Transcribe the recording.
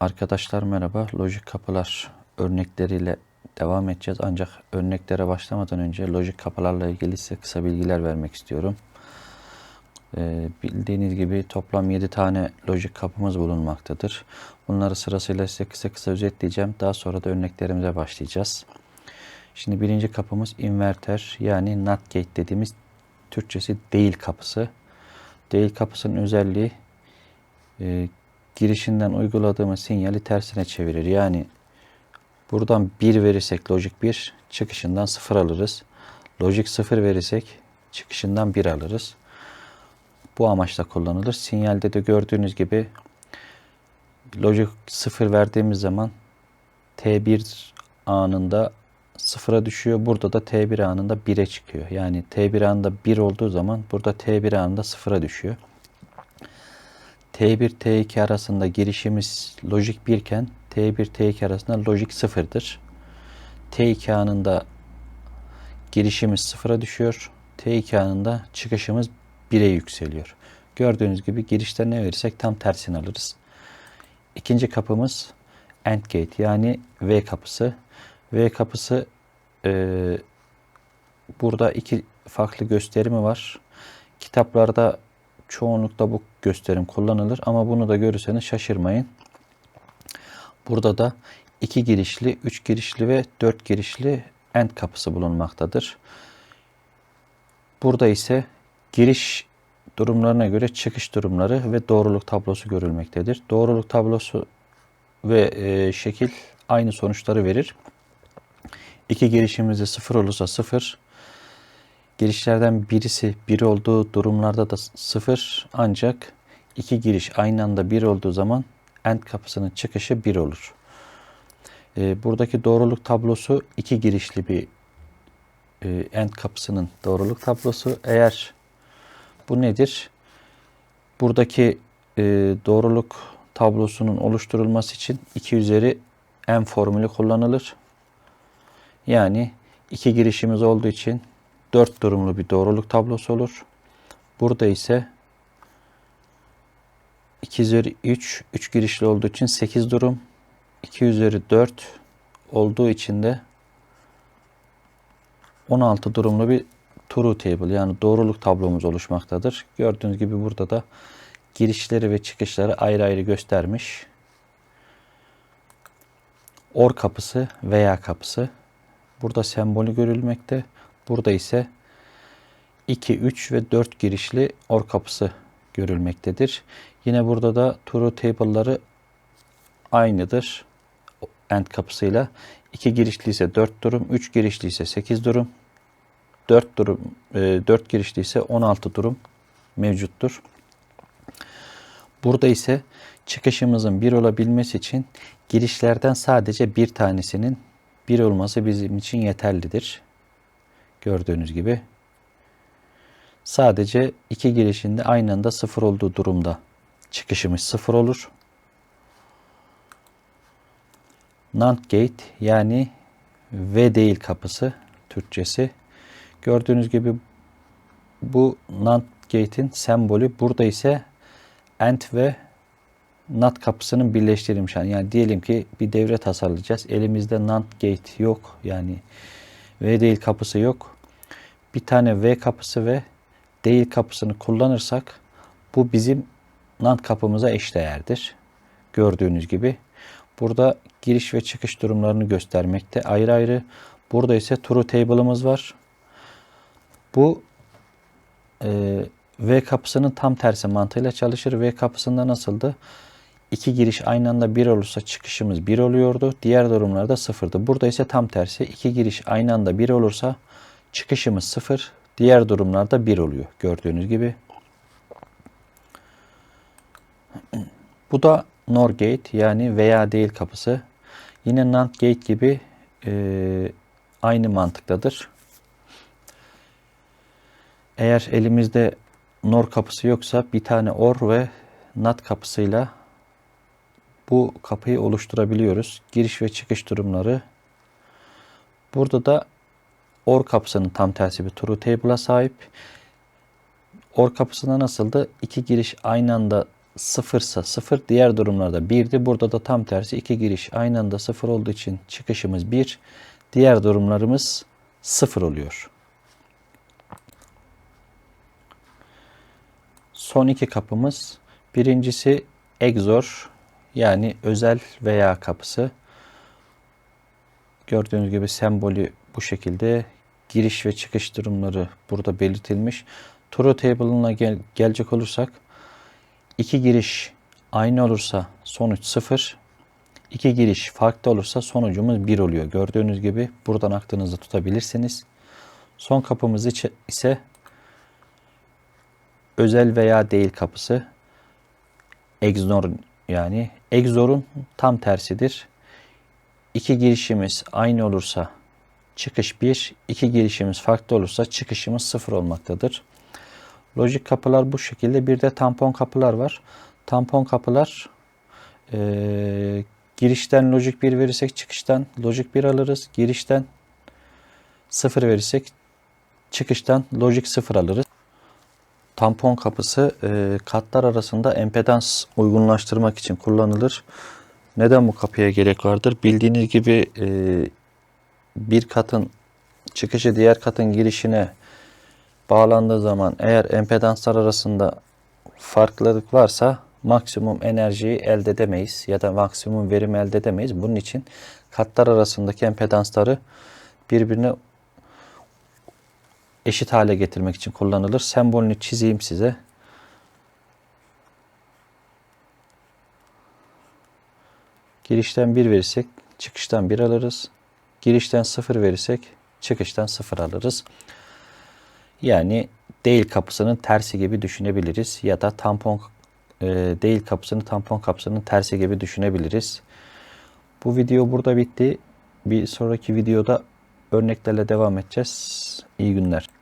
Arkadaşlar merhaba. Lojik kapılar örnekleriyle devam edeceğiz. Ancak örneklere başlamadan önce lojik kapılarla ilgili size kısa bilgiler vermek istiyorum. Ee, bildiğiniz gibi toplam 7 tane lojik kapımız bulunmaktadır. Bunları sırasıyla size kısa kısa özetleyeceğim. Daha sonra da örneklerimize başlayacağız. Şimdi birinci kapımız inverter yani not gate dediğimiz Türkçesi değil kapısı. Değil kapısının özelliği e, girişinden uyguladığımız sinyali tersine çevirir. Yani buradan 1 verirsek lojik 1, çıkışından 0 alırız. Lojik 0 verirsek çıkışından 1 alırız. Bu amaçla kullanılır. Sinyalde de gördüğünüz gibi lojik 0 verdiğimiz zaman T1 anında 0'a düşüyor. Burada da T1 anında 1'e çıkıyor. Yani T1 anında 1 olduğu zaman burada T1 anında 0'a düşüyor. T1 T2 arasında girişimiz lojik 1 iken T1 T2 arasında lojik 0'dır. T2 anında girişimiz 0'a düşüyor. T2 anında çıkışımız 1'e yükseliyor. Gördüğünüz gibi girişte ne verirsek tam tersini alırız. İkinci kapımız AND gate yani V kapısı. V kapısı e, burada iki farklı gösterimi var. Kitaplarda çoğunlukla bu gösterim kullanılır ama bunu da görürseniz şaşırmayın. Burada da iki girişli, üç girişli ve dört girişli AND kapısı bulunmaktadır. Burada ise giriş durumlarına göre çıkış durumları ve doğruluk tablosu görülmektedir. Doğruluk tablosu ve e, şekil aynı sonuçları verir. İki girişimizde sıfır olursa sıfır, girişlerden birisi bir olduğu durumlarda da sıfır ancak iki giriş aynı anda bir olduğu zaman end kapısının çıkışı bir olur. E, buradaki doğruluk tablosu iki girişli bir e, end kapısının doğruluk tablosu. Eğer bu nedir? Buradaki e, doğruluk tablosunun oluşturulması için 2 üzeri n formülü kullanılır. Yani iki girişimiz olduğu için 4 durumlu bir doğruluk tablosu olur. Burada ise 2 üzeri 3, 3 girişli olduğu için 8 durum. 2 üzeri 4 olduğu için de 16 durumlu bir true table yani doğruluk tablomuz oluşmaktadır. Gördüğünüz gibi burada da girişleri ve çıkışları ayrı ayrı göstermiş. OR kapısı veya kapısı. Burada sembolü görülmekte. Burada ise 2, 3 ve 4 girişli OR kapısı görülmektedir. Yine burada da true table'ları aynıdır. AND kapısıyla. 2 girişli ise 4 durum, 3 girişli ise 8 durum, 4 durum 4 girişli ise 16 durum mevcuttur. Burada ise çıkışımızın bir olabilmesi için girişlerden sadece bir tanesinin bir olması bizim için yeterlidir. Gördüğünüz gibi. Sadece iki girişinde aynı anda sıfır olduğu durumda çıkışımız sıfır olur. NAND gate yani V değil kapısı Türkçesi. Gördüğünüz gibi bu NAND gate'in sembolü burada ise AND ve NAT kapısının birleştirilmiş. Yani diyelim ki bir devre tasarlayacağız. Elimizde NAND gate yok. Yani V değil kapısı yok. Bir tane V kapısı ve değil kapısını kullanırsak bu bizim NAND kapımıza eşdeğerdir. Gördüğünüz gibi. Burada giriş ve çıkış durumlarını göstermekte ayrı ayrı. Burada ise true table'ımız var. Bu e, V kapısının tam tersi mantığıyla çalışır. V kapısında nasıldı? İki giriş aynı anda bir olursa çıkışımız bir oluyordu. Diğer durumlarda sıfırdı. Burada ise tam tersi. İki giriş aynı anda bir olursa çıkışımız sıfır. Diğer durumlarda bir oluyor. Gördüğünüz gibi. Bu da NOR gate yani veya değil kapısı. Yine NAND gate gibi e, aynı mantıktadır. Eğer elimizde NOR kapısı yoksa bir tane OR ve NAT kapısıyla bu kapıyı oluşturabiliyoruz. Giriş ve çıkış durumları. Burada da OR kapısının tam tersi bir true table'a sahip. OR kapısında nasıldı? İki giriş aynı anda sıfırsa sıfır, diğer durumlarda 1'di. Burada da tam tersi iki giriş aynı anda sıfır olduğu için çıkışımız 1. Diğer durumlarımız sıfır oluyor. Son iki kapımız. Birincisi egzor yani özel veya kapısı. Gördüğünüz gibi sembolü bu şekilde. Giriş ve çıkış durumları burada belirtilmiş. True table'ına gel gelecek olursak iki giriş aynı olursa sonuç 0. İki giriş farklı olursa sonucumuz 1 oluyor. Gördüğünüz gibi buradan aklınızda tutabilirsiniz. Son kapımız ise özel veya değil kapısı. Exor yani exor'un tam tersidir. İki girişimiz aynı olursa çıkış 1, iki girişimiz farklı olursa çıkışımız 0 olmaktadır. Lojik kapılar bu şekilde. Bir de tampon kapılar var. Tampon kapılar eee, girişten lojik 1 verirsek çıkıştan lojik 1 alırız. Girişten 0 verirsek çıkıştan lojik 0 alırız. Tampon kapısı e, katlar arasında empedans uygunlaştırmak için kullanılır. Neden bu kapıya gerek vardır? Bildiğiniz gibi e, bir katın çıkışı diğer katın girişine bağlandığı zaman eğer empedanslar arasında farklılık varsa maksimum enerjiyi elde edemeyiz ya da maksimum verim elde edemeyiz. Bunun için katlar arasındaki empedansları birbirine eşit hale getirmek için kullanılır. Sembolünü çizeyim size. Girişten 1 verirsek çıkıştan 1 alırız. Girişten 0 verirsek çıkıştan 0 alırız. Yani değil kapısının tersi gibi düşünebiliriz ya da tampon e, değil kapısını tampon kapısının tersi gibi düşünebiliriz. Bu video burada bitti. Bir sonraki videoda örneklerle devam edeceğiz. İyi günler.